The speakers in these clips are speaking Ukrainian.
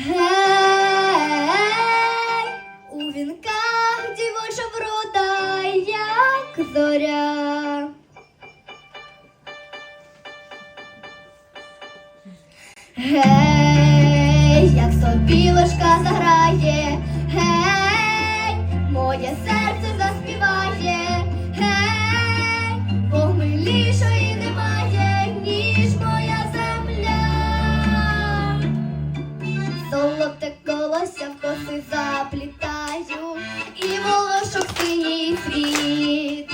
Гей, у вінках дівоча врода, як зоря. Гей, як сопілочка заграє, гей, моє серце заспіває, заплітаю, і волошок синій світ.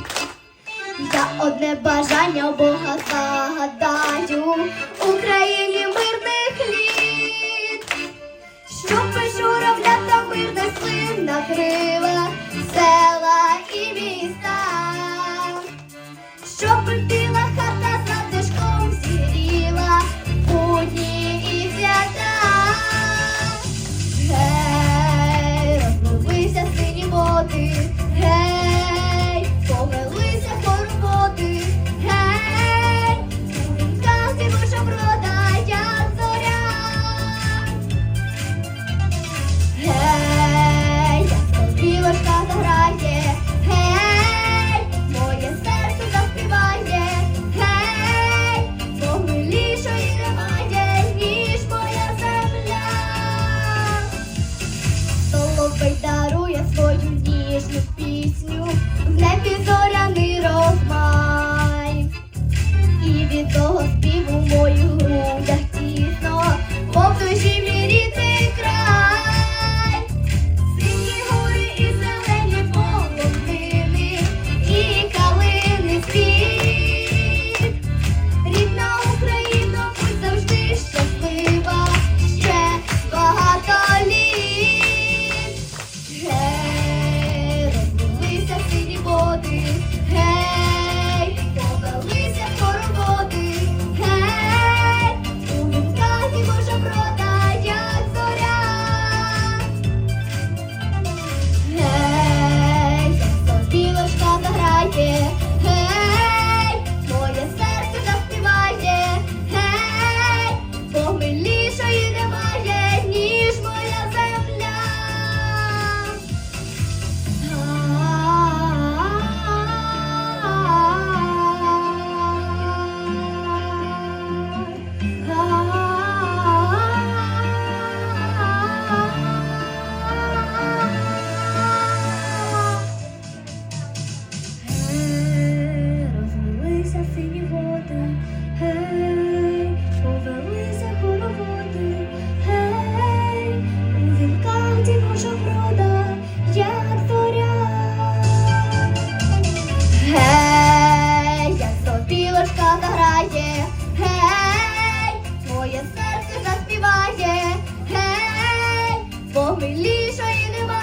Я одне бажання у Бога загадаю Україні Гаївлана грає, гей, твоє серце заспіває, гей, бо милішої немає.